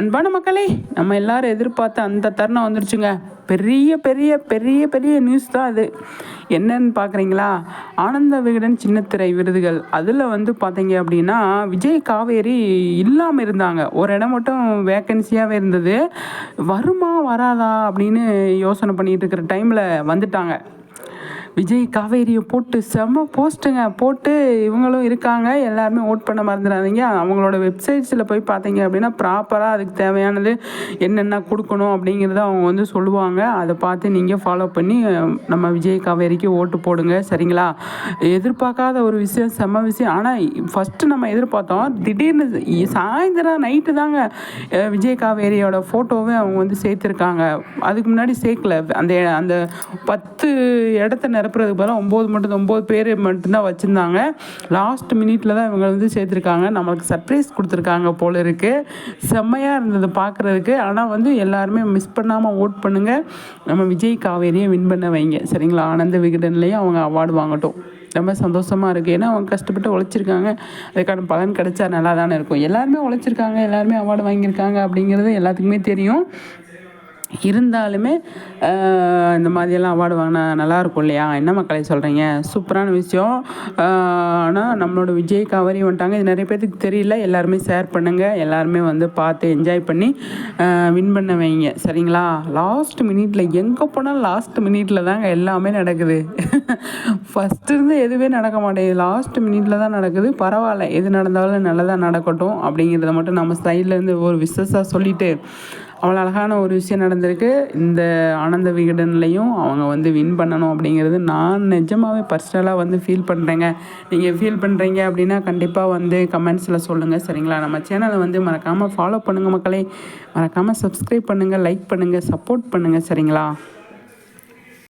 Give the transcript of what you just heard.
அன்பான மக்களே நம்ம எல்லாரும் எதிர்பார்த்த அந்த தருணம் வந்துருச்சுங்க. பெரிய பெரிய பெரிய பெரிய நியூஸ் தான் அது. என்னன்னு பார்க்குறீங்களா ஆனந்த விகடன் சின்னத்திரை விருதுகள். அதில் வந்து பார்த்தீங்க அப்படின்னா விஜய் காவேரி இல்லாமல் இருந்தாங்க. ஒரு இடம் மட்டும் வேக்கன்சியாகவே இருந்தது. வருமா வராதா அப்படின்னு யோசனை பண்ணிகிட்டு இருக்கிற டைமில் வந்துட்டாங்க. விஜய் காவேரியை போட்டு செம்ம போஸ்ட்டுங்க. போட்டு இவங்களும் இருக்காங்க. எல்லாருமே ஓட் பண்ண மறந்துடாதீங்க. அவங்களோட வெப்சைட்ஸில் போய் பார்த்தீங்க அப்படின்னா ப்ராப்பராக அதுக்கு தேவையானது என்னென்ன கொடுக்கணும் அப்படிங்கிறத அவங்க வந்து சொல்லுவாங்க. அதை பார்த்து நீங்கள் ஃபாலோ பண்ணி நம்ம விஜய் காவேரிக்கு ஓட்டு போடுங்க. சரிங்களா? எதிர்பார்க்காத ஒரு விஷயம் செம்ம விஷயம். ஆனால் ஃபஸ்ட்டு நம்ம எதிர்பார்த்தோம். திடீர்னு சாயந்தரம் நைட்டு தாங்க விஜய் காவேரியோட ஃபோட்டோவே அவங்க வந்து சேர்த்துருக்காங்க. அதுக்கு முன்னாடி சேர்க்கல. அந்த அந்த பத்து இடத்த நிரப்புறதுக்கு பதிலாக ஒம்பது மட்டும் ஒம்பது பேர் மட்டும்தான் வச்சுருந்தாங்க. லாஸ்ட் மினிட்ல தான் இவங்க வந்து சேர்த்துருக்காங்க. நம்மளுக்கு சர்ப்ரைஸ் கொடுத்துருக்காங்க போல இருக்குது செம்மையாக இருந்தது பார்க்குறதுக்கு ஆனால் வந்து எல்லாருமே மிஸ் பண்ணாமல் ஓட் பண்ணுங்கள் நம்ம விஜய் காவேரியை வின் பண்ண வைங்க. சரிங்களா? ஆனந்த விகடன்லேயும் அவங்க அவார்டு வாங்கட்டும். ரொம்ப சந்தோஷமாக இருக்குது ஏன்னா அவங்க கஷ்டப்பட்டு உழைச்சிருக்காங்க. அதுக்கான பலன் கிடைச்சா நல்லா தானே இருக்கும். எல்லாருமே உழைச்சிருக்காங்க. எல்லாருமே அவார்டு வாங்கியிருக்காங்க அப்படிங்கிறது எல்லாத்துக்குமே தெரியும். இருந்தாலுமே இந்த மாதிரியெல்லாம் அவார்டு வாங்கினா நல்லாயிருக்கும் இல்லையா? என்ன மக்களை சொல்கிறீங்க சூப்பரான விஷயம். ஆனால் நம்மளோட விஜய் காவேரி வந்துட்டாங்க. இது நிறைய பேர்த்துக்கு தெரியல. எல்லாருமே ஷேர் பண்ணுங்கள் எல்லாருமே வந்து பார்த்து என்ஜாய் பண்ணி வின் பண்ண வைங்க. சரிங்களா? லாஸ்ட் மினிட்ல எங்கே போனாலும் லாஸ்ட் மினிட்ல தாங்க எல்லாமே நடக்குது. ஃபஸ்ட்டு இருந்து எதுவுமே நடக்க மாட்டேங்குது. லாஸ்ட் மினிட்ல தான் நடக்குது. பரவாயில்ல. எது நடந்தாலும் நல்லதாக நடக்கட்டும் அப்படிங்கிறத மட்டும் நம்ம சைட்லேருந்து ஒரு விசஸாக சொல்லிட்டு அவ்வளோ அழகான ஒரு விஷயம் நடந்திருக்கு. இந்த ஆனந்த விகடன்லையும் அவங்க வந்து வின் பண்ணணும் அப்படிங்கிறது நான் நிஜமாகவே பர்சனலாக வந்து ஃபீல் பண்ணுறேங்க நீங்கள் ஃபீல் பண்ணுறீங்க அப்படின்னா கண்டிப்பாக வந்து கமெண்ட்ஸில் சொல்லுங்கள் சரிங்களா? நம்ம சேனலை வந்து மறக்காமல் ஃபாலோ பண்ணுங்கள் மக்களே. மறக்காமல் சப்ஸ்கிரைப் பண்ணுங்கள் லைக் பண்ணுங்கள் சப்போர்ட் பண்ணுங்கள் சரிங்களா?